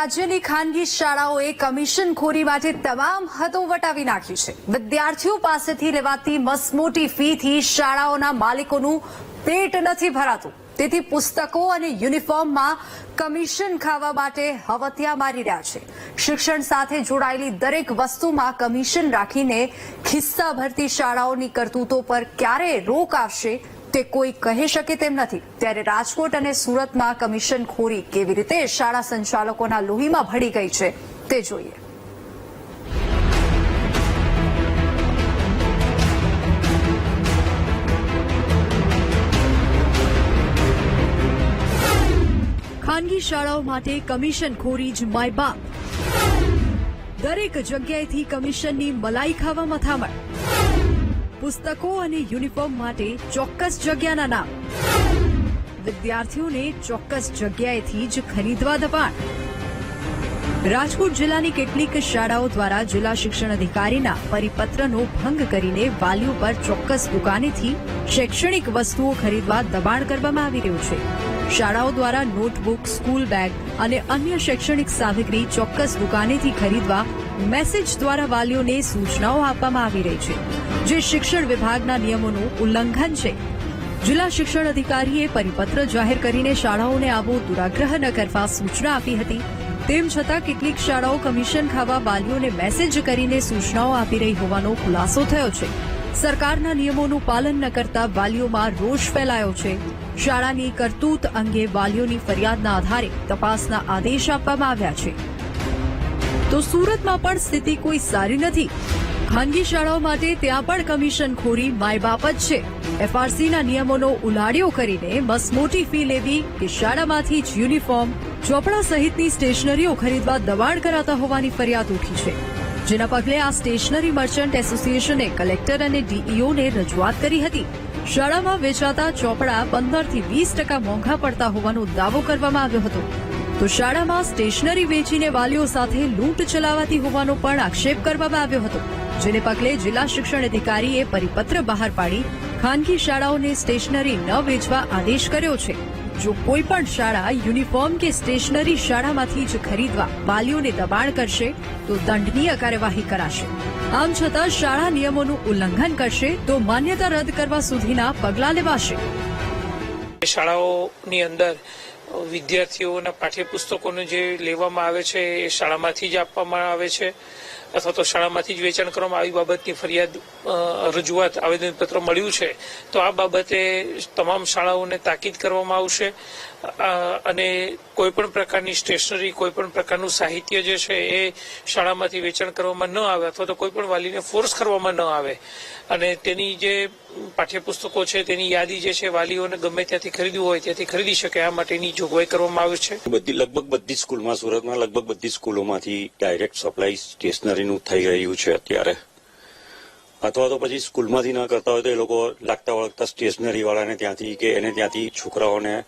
રાજ્યની ખાનગી શાળાઓએ કમિશનખોરી માટે તમામ હદો વટાવી નાખી છે. વિદ્યાર્થીઓ પાસેથી લેવાતી મસમોટી ફીથી શાળાઓના માલિકોનું પેટ નથી ભરાતું. તેથી પુસ્તકો અને યુનિફોર્મમાં કમિશન ખાવા માટે હવતિયા મારી રહ્યા છે. શિક્ષણ સાથે જોડાયેલી દરેક વસ્તુમાં કમિશન રાખીને ખિસ્સા ભરતી શાળાઓની કરતૂતો પર ક્યારે રોક આવશે તે કોઈ કહી શકે તેમ નથી. ત્યારે રાજકોટ અને સુરતમાં કમિશન ખોરી કેવી રીતે શાળા સંચાલકોના લોહીમાં ભળી ગઈ છે, તે જોઈએ. ખાનગી શાળાઓ માટે કમિશન ખોરી જ માય બાપ. દરેક જગ્યાએથી કમિશનની મલાઈ ખાવા મથામણ. પુસ્તકો અને યુનિફોર્મ માટે ચોક્કસ જગ્યાના નામ. વિદ્યાર્થીઓને ચોક્કસ જગ્યાએથી જ ખરીદવા દબાણ. રાજકોટ જિલ્લાની કેટલીક શાળાઓ દ્વારા જિલ્લા શિક્ષણ અધિકારીના પરિપત્રનો ભંગ કરીને વાલીઓ પર ચોક્કસ દુકાનેથી શૈક્ષણિક વસ્તુઓ ખરીદવા દબાણ કરવામાં આવી રહ્યું છે. શાળાઓ દ્વારા નોટબુક, સ્કૂલ બેગ અને અન્ય શૈક્ષણિક સામગ્રી ચોક્કસ દુકાનેથી ખરીદવા મેસેજ દ્વારા વાલીઓને સૂચનાઓ આપવામાં આવી રહી છે, જે શિક્ષણ વિભાગના નિયમોનું ઉલ્લંઘન છે. જિલ્લા શિક્ષણ અધિકારીએ પરિપત્ર જાહેર કરીને શાળાઓને આવો દુરાગ્રહ ન કરવા સૂચના આપી હતી. તેમ છતાં કેટલીક શાળાઓ કમિશન ખાવા વાલીઓને મેસેજ કરીને સૂચનાઓ આપી રહી હોવાનો ખુલાસો થયો છે. સરકારના નિયમોનું પાલન ન કરતા વાલીઓમાં રોષ ફેલાયો છે. શાળાની કરતૂત અંગે વાલીઓની ફરિયાદના આધારે તપાસના આદેશ આપવામાં આવ્યા છે. તો સુરતમાં પણ સ્થિતિ કોઈ સારી નથી. ખાનગી શાળાઓ માટે ત્યાં પણ કમિશન ખોરી માય બાપ જ છે. એફઆરસીના નિયમોનો ઉલાડ્યો કરીને મસમોટી ફી લેવી કે શાળામાંથી જ યુનિફોર્મ, ચોપડા સહિતની સ્ટેશનરીઓ ખરીદવા દબાણ કરાતા હોવાની ફરિયાદ ઉઠી છે. જેના પગલે આ સ્ટેશનરી મર્ચન્ટ એસોસિએશને કલેક્ટર અને ડીઈઓને રજૂઆત કરી હતી. શાળામાં વેચાતા ચોપડા પંદરથી વીસ ટકા મોંઘા પડતા હોવાનો દાવો કરવામાં આવ્યો હતો. તો શાળામાં સ્ટેશનરી વેચીને વાલીઓ સાથે લૂંટ ચલાવાતી હોવાનો પણ આક્ષેપ કરવામાં આવ્યો હતો, જેને પગલે જિલ્લા શિક્ષણ અધિકારીએ પરિપત્ર બહાર પાડી ખાનગી શાળાઓને સ્ટેશનરી ન વેચવા આદેશ કર્યો છે. જો કોઈ પણ શાળા યુનિફોર્મ કે સ્ટેશનરી શાળામાંથી જ ખરીદવા વાલીઓને દબાણ કરશે, તો દંડનીય કાર્યવાહી કરાશે. આમ છતાં શાળા નિયમોનું ઉલ્લંઘન કરશે, તો માન્યતા રદ કરવા સુધીના પગલાં લેવાશે. શાળાઓની અંદર વિદ્યાર્થીઓના પાઠ્યપુસ્તકોને જે લેવામાં આવે છે એ શાળામાંથી જ આપવામાં આવે છે. અથવા તો શાળામાંથી જ વેચાણ કરવામાં આવી બાબતની ફરિયાદ રજૂઆત આવેદનપત્ર મળ્યું છે, તો આ બાબતે તમામ શાળાઓને તાકીદ કરવામાં આવશે. અને કોઈપણ પ્રકારની સ્ટેશનરી, કોઈપણ પ્રકારનું સાહિત્ય જે છે એ શાળામાંથી વેચાણ કરવામાં ન આવે અથવા તો કોઈપણ વાલીને ફોર્સ કરવામાં ન આવે. અને તેની જે પાઠ્યપુસ્તકો છે, તેની યાદી જે છે વાલીઓને ગમે ત્યાંથી ખરીદવું હોય ત્યાંથી ખરીદી શકે, આ માટેની જોગવાઈ કરવામાં આવે છે. બધી, લગભગ બધી સ્કૂલમાં, સુરતમાં લગભગ બધી સ્કૂલોમાંથી ડાયરેક્ટ સપ્લાય સ્ટેશનરીનું થઈ રહ્યું છે અત્યારે. અથવા તો પછી સ્કૂલમાંથી ન કરતા હોય તો એ લોકો લાગતા વળગતા સ્ટેશનરી વાળાને ત્યાંથી કે એને ત્યાંથી છોકરાઓને,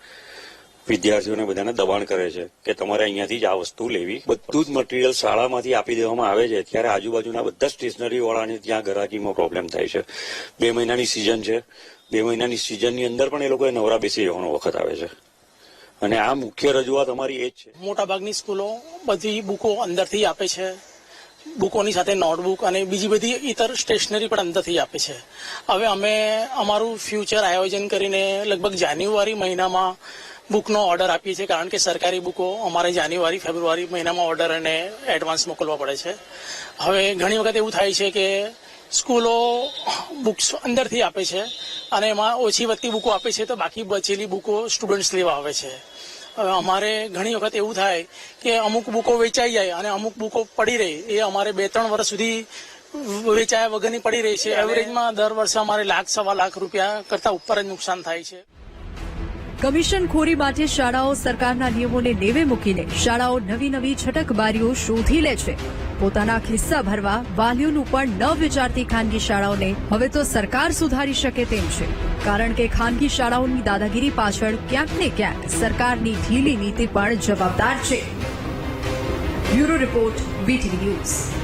વિદ્યાર્થીઓને બધાને દબાણ કરે છે કે તમારે અહીંયાથી જ આ વસ્તુ લેવી. બધું જ મટીરિયલ શાળામાંથી આપી દેવામાં આવે છે. ત્યારે આજુબાજુના બધા સ્ટેશનરી વાળાને ત્યાં ગરાકીમાં પ્રોબ્લેમ થાય છે. બે મહિનાની સિઝન છે. બે મહિનાની સિઝનની અંદર પણ એ લોકોએ નવરા બેસી રહેવાનો વખત આવે છે. અને આ મુખ્ય રજૂઆત અમારી એ જ છે. મોટાભાગની સ્કૂલો બધી બુકો અંદરથી આપે છે. બુકોની સાથે નોટબુક અને બીજી બધી ઇતર સ્ટેશનરી પણ અંદરથી આપે છે. હવે અમે અમારું ફ્યુચર આયોજન કરીને લગભગ જાન્યુઆરી મહિનામાં બુકનો ઓર્ડર આપીએ છીએ, કારણ કે સરકારી બુકો અમારે જાન્યુઆરી, ફેબ્રુઆરી મહિનામાં ઓર્ડર અને એડવાન્સ મોકલવા પડે છે. હવે ઘણી વખત એવું થાય છે કે સ્કૂલો બુક્સ અંદરથી આપે છે અને એમાં ઓછી વધતી બુકો આપે છે તો બાકી બચેલી બુકો સ્ટુડન્ટ્સ લેવા આવે છે. અમારે ઘણી વખત એવું થાય કે અમુક બુકો વેચાઈ જાય અને અમુક બુકો પડી રહી. એ અમારે બે ત્રણ વર્ષ સુધી વેચાયા વગરની પડી રહી છે. એવરેજમાં દર વર્ષે અમારે લાખ સવા લાખ રૂપિયા કરતા ઉપર જ નુકસાન થાય છે. કમિશન ખોરી માટે શાળાઓ સરકારના નિયમોને નેવે મૂકીને શાળાઓ નવી નવી છટકબારીઓ શોધી લે છે. પોતાના ખિસ્સા ભરવા વાલીઓનું પણ ન વિચારતી ખાનગી શાળાઓને હવે તો સરકાર સુધારી શકે તેમ છે. કારણ કે ખાનગી શાળાઓની દાદાગીરી પાછળ ક્યાંક ને ક્યાંક સરકારની ઢીલી નીતિ પણ જવાબદાર છે. Bureau report, VTV news.